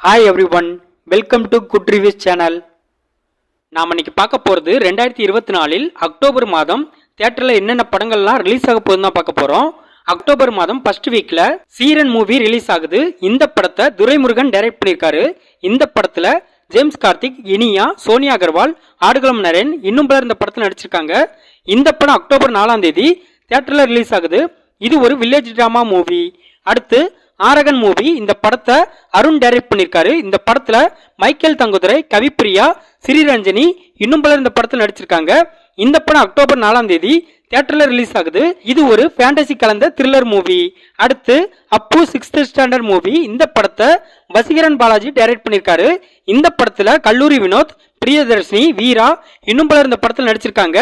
Hi everyone welcome to good reviews channel நாம் இன்னைக்கு பார்க்க போகிறது ரெண்டாயிரத்தி இருபத்தி நாலில் அக்டோபர் மாதம் தியேட்டரில் என்னென்ன படங்கள்லாம் ரிலீஸ் ஆக போகுதுன்னு தான் பார்க்க போகிறோம் அக்டோபர் மாதம் ஃபர்ஸ்ட் வீக்கில் சீரன் மூவி ரிலீஸ் ஆகுது. இந்த படத்தை துரைமுருகன் டைரக்ட் பண்ணியிருக்காரு. இந்த படத்தில் ஜேம்ஸ் கார்த்திக் இனியா சோனியா அகர்வால் ஆடுகளம் நரேன் இன்னும் பலர் இந்த படத்தில் நடிச்சிருக்காங்க. இந்த படம் அக்டோபர் நாலாம் தேதி தியேட்டரில் ரிலீஸ் ஆகுது. இது ஒரு வில்லேஜ் ட்ராமா மூவி அடுத்து ஆரகன் மூவி. இந்த படத்தை அருண் டைரக்ட் பண்ணியிருக்காரு இந்த படத்தில் மைக்கேல் தங்குதுரை கவிப்பிரியா ஸ்ரீரஞ்சனி இன்னும் பலர் இந்த படத்தில் நடிச்சிருக்காங்க. இந்த படம் அக்டோபர் நாலாம் தேதி தியேட்டரில் ரிலீஸ் ஆகுது. இது ஒரு ஃபேண்டசி கலந்த த்ரில்லர் மூவி. அடுத்து அப்பு சிக்ஸ்த் ஸ்டாண்டர்ட் மூவி. இந்த படத்தை வசீகரன் பாலாஜி டைரக்ட் பண்ணியிருக்காரு இந்த படத்தில் கல்லூரி வினோத் பிரியதர்ஷினி வீரா இன்னும் பலர் இந்த படத்தில் நடிச்சிருக்காங்க.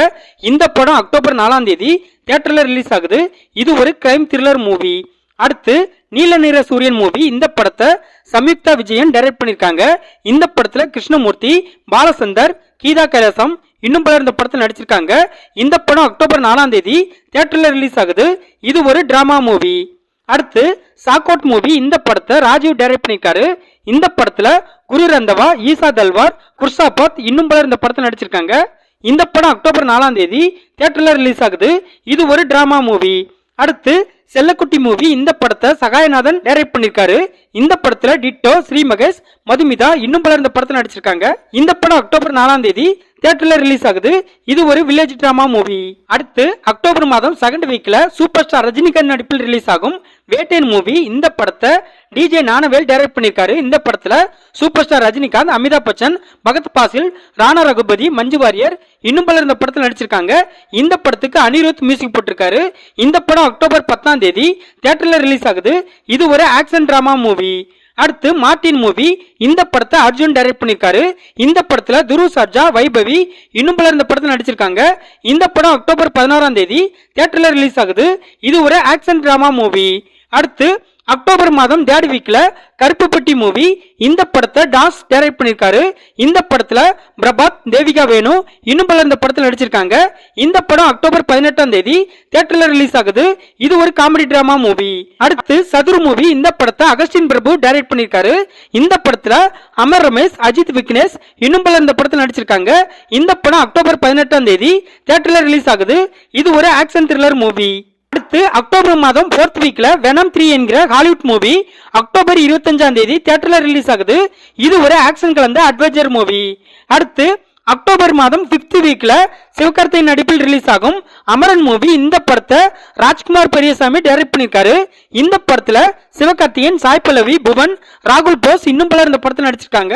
இந்த படம் அக்டோபர் நாலாம் தேதி தியேட்டரில் ரிலீஸ் ஆகுது. இது ஒரு கிரைம் த்ரில்லர் மூவி. அடுத்து நீல நிற சூரியன் மூவி இந்த படத்தை சம்யுக்தா விஜயன் டைரக்ட் பண்ணியிருக்காங்க. இந்த படத்துல கிருஷ்ணமூர்த்தி பாலசந்தர் கீதா கைலாசம் இன்னும் பலர் இந்த படத்தில் நடிச்சிருக்காங்க. இந்த படம் அக்டோபர் நாலாம் தேதி தியேட்டர்ல ரிலீஸ் ஆகுது. இது ஒரு டிராமா மூவி அடுத்து சாக்கோட் மூவி இந்த படத்தை ராஜீவ் டைரக்ட் பண்ணியிருக்காரு. இந்த படத்துல குரு ரந்தவா ஈசா தல்வார் குர்சாபாத் இன்னும் பலர் இந்த படத்தில் நடிச்சிருக்காங்க. இந்த படம் அக்டோபர் நாலாம் தேதி தியேட்டர்ல ரிலீஸ் ஆகுது. இது ஒரு டிராமா மூவி அடுத்து செல்லக்குட்டி மூவி இந்த படத்தை சகாயநாதன் டைரக்ட் பண்ணிருக்காரு. இந்த படத்துல டிட்டோ ஸ்ரீ மகேஷ் மதுமிதா இன்னும் பலர் இந்த படத்தில் நடிச்சிருக்காங்க. இந்த படம் அக்டோபர் நாலாம் தேதி தியேட்டர்ல ரிலீஸ் ஆகுது. இது ஒரு வில்லேஜ் டிராமா மூவி அடுத்து அக்டோபர் மாதம் செகண்ட் வீக்ல சூப்பர் ஸ்டார் ரஜினிகாந்த் நடிப்பில் ரிலீஸ் ஆகும். வேட்டையன் மூவி இந்த படத்தை டிஜே ஞானவேல் டைரக்ட் பண்ணியிருக்காரு. இந்த படத்துல சூப்பர் ஸ்டார் ரஜினிகாந்த் அமிதாப் பச்சன் பகத் பாசில் ராணா ரகுபதி மஞ்சு வாரியர் இன்னும் பலர் இந்த படத்தில் நடிச்சிருக்காங்க. இந்த படத்துக்கு அனிருத் மியூசிக் போட்டிருக்காரு. இந்த படம் அக்டோபர் பத்தாம் தேதி தியேட்டர்ல ரிலீஸ் ஆகுது. இது ஒரு ஆக்ஷன் டிராமா மூவி அடுத்து மார்டின் மூவி இந்த படத்தை அர்ஜுன் டைரக்ட் பண்ணியிருக்காரு இந்த படத்துல துரு சர்ஜா வைபவி இன்னும் பலர் இந்த படத்தில் நடிச்சிருக்காங்க. இந்த படம் அக்டோபர் பதினாறாம் தேதி தியேட்டர்ல ரிலீஸ் ஆகுது. இது ஒரு ஆக்ஷன் டிராமா மூவி அடுத்து அக்டோபர் மாதம் தேர்ட் வீக்ல கருப்புப்பட்டி மூவி இந்த படத்தை டாஸ் டைரக்ட் பண்ணிருக்காரு இந்த படத்துல பிரபாத் தேவிகா வேணு இன்னும் பலர் இந்த படத்தில் நடிச்சிருக்காங்க. இந்த படம் அக்டோபர் பதினெட்டாம் தேதி தியேட்டர்ல ரிலீஸ் ஆகுது. இது ஒரு காமெடி டிராமா மூவி அடுத்து சதுர் மூவி இந்த படத்தை அகஸ்டின் பிரபு டைரக்ட் பண்ணிருக்காரு இந்த படத்துல அமர் ரமேஷ் அஜித் விக்னேஷ் இன்னும் பலர் இந்த படத்தில் நடிச்சிருக்காங்க. இந்த படம் அக்டோபர் பதினெட்டாம் தேதி தியேட்டர்ல ரிலீஸ் ஆகுது. இது ஒரு ஆக்ஷன் த்ரில்லர் மூவி அடுத்து அக்டோபர் மாதம் ஃபோர்த் வீக்ல வெனம் த்ரீ என்கிற ஹாலிவுட் மூவி அக்டோபர் இருபத்தஞ்சாம் தேதி தியேட்டர்ல ரிலீஸ் ஆகுது. இது ஒரு ஆக்ஷன் கலந்த அட்வென்ச்சர் மூவி அடுத்து அக்டோபர் மாதம் பிப்த் வீக்ல சிவகார்த்திகேயன் நடிப்பில் ரிலீஸ் ஆகும் அமரன் மூவி இந்த படத்தை ராஜ்குமார் பெரியசாமி டைரக்ட் பண்ணியிருக்காரு. இந்த படத்துல சிவகார்த்திகேயன் சாய் பல்லவி புவன் ராகுல் போஸ் இன்னும் பலர் இந்த படத்தில் நடிச்சிருக்காங்க.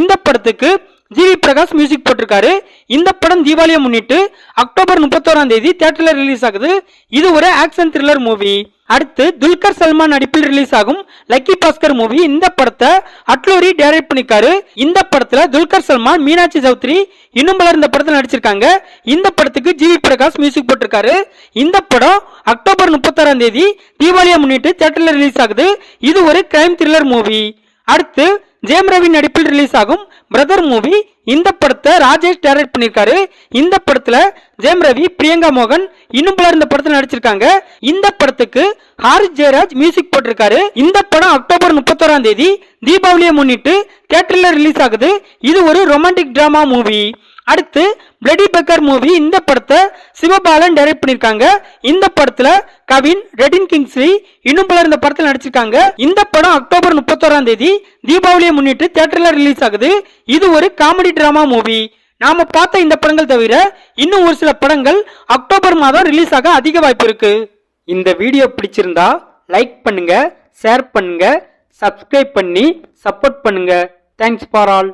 இந்த படத்துக்கு ஜிவி பிரகாஷ் மியூசிக் போட்டிருக்காரு. இந்த படம் தீபாவளியை முன்னிட்டு அக்டோபர் முப்பத்தோராம் தேதி தியேட்டர்ல ரிலீஸ் ஆகுது. இது ஒரு ஆக்ஷன் த்ரில்லர் மூவி அடுத்து துல்கர் சல்மான் நடிப்பில் ரிலீஸ் ஆகும் லக்கி பாஸ்கர் மூவி இந்த படத்தை அட்லூரி டைரக்ட் பண்ணிருக்காரு இந்த படத்துல துல்கர் சல்மான் மீனாட்சி சௌத்ரி இன்னும் பலர் இந்த படத்தில் நடிச்சிருக்காங்க. இந்த படத்துக்கு ஜிவி பிரகாஷ் மியூசிக் போட்டிருக்காரு. இந்த படம் அக்டோபர் முப்பத்தாறாம் தேதி தீபாவளியை முன்னிட்டு தியேட்டர்ல ரிலீஸ் ஆகுது. இது ஒரு கிரைம் த்ரில்லர் மூவி அடுத்து ஜெயம் ரவி நடிப்பில் ரிலீஸ் ஆகும் பிரதர் மூவி இந்த படத்தை ராஜேஷ் டைரக்ட் பண்ணியிருக்காரு. இந்த படத்துல ஜெயம் ரவி பிரியங்கா மோகன் இன்னும் பலர் இந்த படத்தில் நடிச்சிருக்காங்க. இந்த படத்துக்கு ஹாரிஸ் ஜெயராஜ் மியூசிக் போட்டிருக்காரு. இந்த படம் அக்டோபர் முப்பத்தோராம் தேதி தீபாவளியை முன்னிட்டு தியேட்டர்ல ரிலீஸ் ஆகுது. இது ஒரு ரொமான்டிக் டிராமா மூவி அடுத்து பிளடி பெக்கர் மூவி இந்த படத்தை சிவபாலன் டைரக்ட் பண்ணிருக்காங்க இந்த படத்துல கவின் ரெடின் கிங்ஸ்லி இன்னும் பலர் இந்த படத்தில் நடிச்சிருக்காங்க. இந்த படம் அக்டோபர் முப்பத்தோராம் தேதி தீபாவளியை முன்னிட்டு தியேட்டர்ல ரிலீஸ் ஆகுது. இது ஒரு காமெடி டிராமா மூவி நாம பார்த்த இந்த படங்கள் தவிர இன்னும் ஒரு சில படங்கள் அக்டோபர் மாதம் ரிலீஸ் ஆக அதிக வாய்ப்பு இருக்கு. இந்த வீடியோ பிடிச்சிருந்தா லைக் பண்ணுங்க ஷேர் பண்ணுங்க சப்ஸ்கிரைப் பண்ணி சப்போர்ட் பண்ணுங்க. Thanks for all